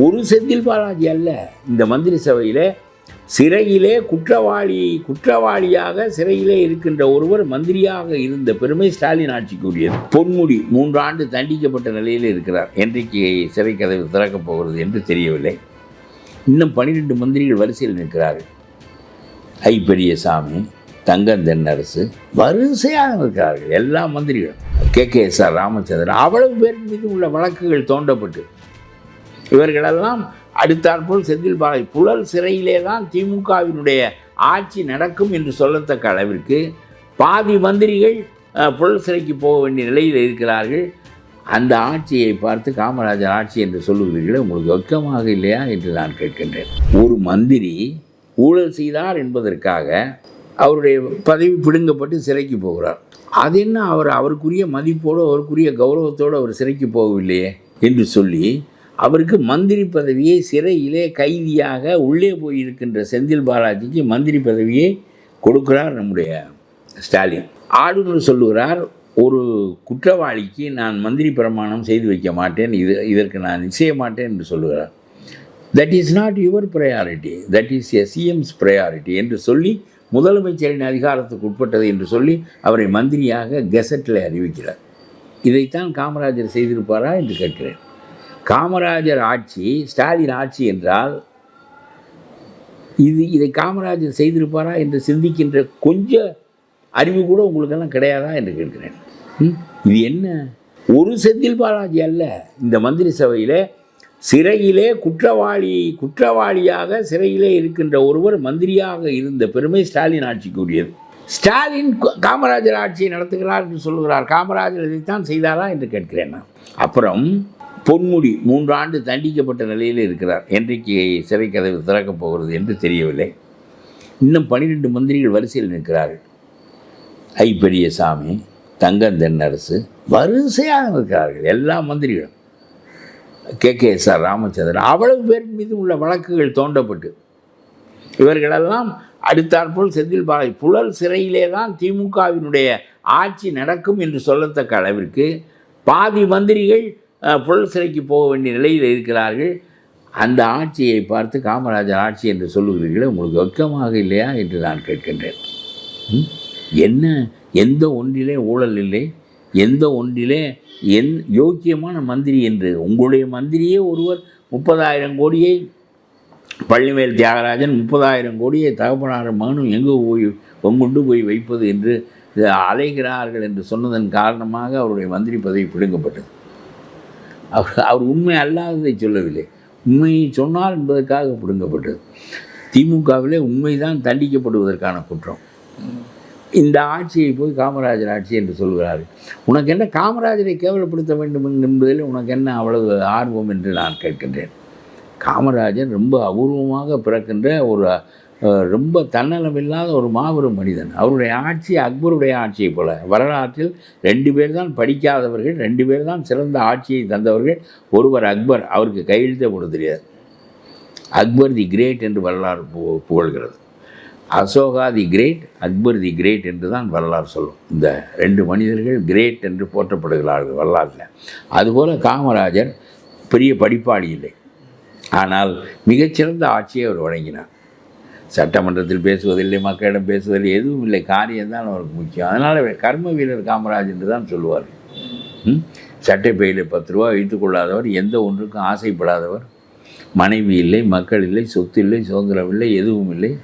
ஒரு செந்தில் பாலாஜி அல்ல. இந்த மந்திரி சபையில் சிறையிலே குற்றவாளி குற்றவாளியாக சிறையிலே இருக்கின்ற ஒருவர் மந்திரியாக இருந்த பெருமை ஸ்டாலின் ஆட்சிக்குரியது. பொன்முடி மூன்று ஆண்டு தண்டிக்கப்பட்ட நிலையில் இருக்கிறார். என்றைக்கு சிறை கதவு திறக்கப் போகிறது என்று தெரியவில்லை. இன்னும் பன்னிரெண்டு மந்திரிகள் வரிசையில் நிற்கிறார்கள். ஐ பெரியசாமி தங்கம் தென்னரசு வரிசையாக இருக்கிறார்கள் எல்லா மந்திரிகளும். K. K. S. R. Ramachandran அவ்வளவு பேர் மீது உள்ள வழக்குகள் தோண்டப்பட்டு இவர்களெல்லாம் அடுத்தாற்போல் செந்தில்பாலை புழல் சிறையிலே தான் திமுகவினுடைய ஆட்சி நடக்கும் என்று சொல்லத்தக்க அளவிற்கு பாதி மந்திரிகள் புழல் சிறைக்கு போக வேண்டிய நிலையில் இருக்கிறார்கள். அந்த ஆட்சியை பார்த்து காமராஜர் ஆட்சி என்று சொல்லுகிறீர்களே உங்களுக்கு வெக்கமாக இல்லையா என்று நான் கேட்கின்றேன். ஒரு மந்திரி ஊழல் செய்தார் என்பதற்காக அவருடைய பதவி பிடுங்கப்பட்டு சிறைக்கு போகிறார். அது என்ன அவர் அவருக்குரிய மதிப்போடு அவருக்குரிய கௌரவத்தோடு அவர் சிறைக்கு போகவில்லையே என்று சொல்லி அவருக்கு மந்திரி பதவியை சிறையிலே கைதியாக உள்ளே போயிருக்கின்ற செந்தில் பாலாஜிக்கு மந்திரி பதவியை கொடுக்கிறார் நம்முடைய ஸ்டாலின். ஆளுநர் சொல்லுகிறார் ஒரு குற்றவாளிக்கு நான் மந்திரி பிரமாணம் செய்து வைக்க மாட்டேன் இது இதற்கு நான் நிச்சய மாட்டேன் என்று சொல்லுகிறார். That is not your priority that is a CM's priority என்று சொல்லி முதலமைச்சரின் அதிகாரத்துக்கு உட்பட்டது என்று சொல்லி அவரை மந்திரியாக கெசட்டில் அறிவிக்கிறார். இதைத்தான் காமராஜர் செய்திருப்பாரா என்று கேட்கிறேன். காமராஜர் ஆட்சி ஸ்டாலின் ஆட்சி என்றால் இது இதை காமராஜர் செய்திருப்பாரா என்று சிந்திக்கின்ற கொஞ்ச அறிவு கூட உங்களுக்கெல்லாம் கிடையாதா என்று கேட்கிறேன். இது என்ன? ஒரு செந்தில் பாலாஜி அல்ல. இந்த மந்திரி சபையில் சிறையிலே குற்றவாளி குற்றவாளியாக சிறையிலே இருக்கின்ற ஒருவர் மந்திரியாக இருந்த பெருமை ஸ்டாலின் ஆட்சிக்குரியது ஸ்டாலின் காமராஜர் ஆட்சியை நடத்துகிறார் என்று சொல்லுகிறார். காமராஜர் இதைத்தான் செய்தாரா என்று கேட்கிறேன் நான். அப்புறம் பொன்முடி மூன்றாண்டு தண்டிக்கப்பட்ட நிலையில் இருக்கிறார். என்றைக்கு சிறை கதவு திறக்கப் போகிறது என்று தெரியவில்லை. இன்னும் பன்னிரெண்டு மந்திரிகள் வரிசையில் நிற்கிறார்கள். ஐ பெரியசாமி தங்கம் தென்னரசு வரிசையாக இருக்கிறார்கள் எல்லா மந்திரிகளும். K. K. S. R. Ramachandran அவ்வளவு பேர் மீது உள்ள வழக்குகள் தோண்டப்பட்டு இவர்களெல்லாம் அடுத்தாற்போல் செந்தில் பாலாஜி புழல் சிறையிலே தான் திமுகவினுடைய ஆட்சி நடக்கும் என்று சொல்லத்தக்க அளவிற்கு பாதி மந்திரிகள் புழல் சிறைக்கு போக வேண்டிய நிலையில் இருக்கிறார்கள். அந்த ஆட்சியை பார்த்து காமராஜர் ஆட்சி என்று சொல்லுகிறீர்களே உங்களுக்கு வெக்கமாக இல்லையா என்று நான் கேட்கின்றேன். என்ன? எந்த ஒன்றிலே ஊழல் இல்லை? எந்த ஒன்றிலே என் யோக்கியமான மந்திரி என்று உங்களுடைய மந்திரியே ஒருவர் முப்பதாயிரம் கோடியை பள்ளிமேல் தியாகராஜன் முப்பதாயிரம் கோடியை தகப்பனார் மகனும் எங்கே போய் கொண்டு போய் வைப்பது என்று அலைகிறார்கள் என்று சொன்னதன் காரணமாக அவருடைய மந்திரி பதவி பிடுங்கப்பட்டது. அவர் அவர் உண்மை அல்லாததை சொல்லவில்லை. உண்மையை சொன்னால் என்பதற்காக பிடுங்கப்பட்டது. திமுகவிலே உண்மைதான் தண்டிக்கப்படுவதற்கான குற்றம். இந்த ஆட்சியை போய் காமராஜர் ஆட்சி என்று சொல்கிறார்கள் உனக்கு என்ன காமராஜரை கேவலப்படுத்த வேண்டும் என்பதில் உனக்கு என்ன அவ்வளவு ஆர்வம் என்று நான் கேட்கின்றேன். காமராஜர் ரொம்ப அபூர்வமாக பிறக்கின்ற ஒரு ரொம்ப தன்னலமில்லாத ஒரு மாபெரும் மனிதன். அவருடைய ஆட்சி அக்பருடைய ஆட்சியை போல. வரலாற்றில் ரெண்டு பேர் தான் படிக்காதவர்கள் ரெண்டு பேர் தான் சிறந்த ஆட்சியை தந்தவர்கள். ஒருவர் அக்பர் அவருக்கு கையெழுத்தே போட தெரியாது. அக்பர் தி கிரேட் என்று வரலாறு பு- புகழ்கிறது. Ashoka the great Akbar the great என்று தான் வரலாறு சொல்லும். இந்த ரெண்டு மனிதர்கள் கிரேட் என்று போற்றப்படுகிறார்கள் வரலாற்றில் அதுபோல் காமராஜர் பெரிய படிப்பாளி இல்லை. ஆனால் மிகச்சிறந்த ஆட்சியை அவர் வழங்கினார். சட்டமன்றத்தில் பேசுவதில்லை மக்களிடம் பேசுவதில்லை எதுவும் இல்லை. காரியம்தான் அவருக்கு முக்கியம். அதனால் கர்ம வீரர் காமராஜ் என்று தான் சொல்லுவார். ம்? சட்டைப்பையில் பத்து ரூபா வைத்துக் கொள்ளாதவர் எந்த ஒன்றுக்கும் ஆசைப்படாதவர். மனைவி இல்லை மக்கள் இல்லை சொத்து இல்லை சுதந்திரம் இல்லை எதுவும் இல்லை.